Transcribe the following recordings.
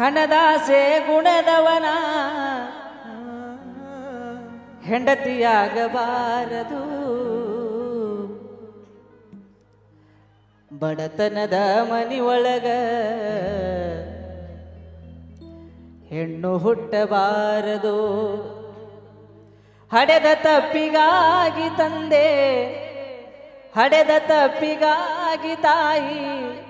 ಹಣದಾಸೆ ಗುಣದವನ. ಹೆಂಡತಿಯಾಗಬಾರದು. ಬಡತನದ ಮನಿಯೊಳಗ ಹೆಣ್ಣು ಹುಟ್ಟಬಾರದು. ಹಡೆದ ತಪ್ಪಿಗಾಗಿ ತಂದೆ ಹಡೆದ ತಪ್ಪಿಗಾಗಿ ತಾಯಿ.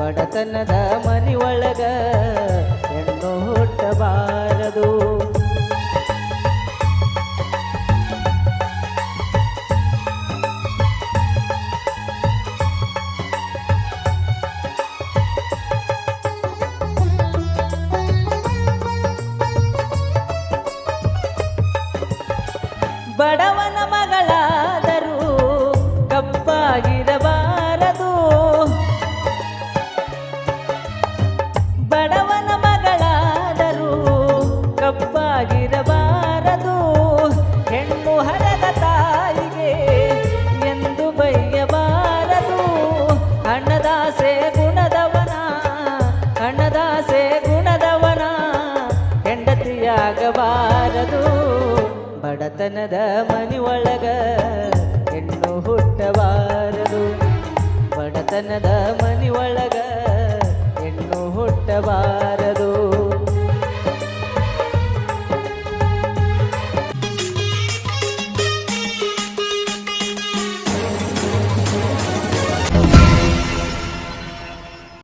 ಬಡತನದ ಮನಿಯೊಳಗ ಹೆಣ್ಣು ಹುಟ್ಟಬಾರದು. ಬಡವನ ಮಗಳಾದರೂ ಗತಿಯಾಗಬಾರದು ಬಡತನದ ಮನಿಯೊಳಗ ಹೆಣ್ಣು ಹುಟ್ಟಬಾರದು. ಬಡತನದ ಮನಿಯೊಳಗ ಹೆಣ್ಣು ಹುಟ್ಟಬಾರದು.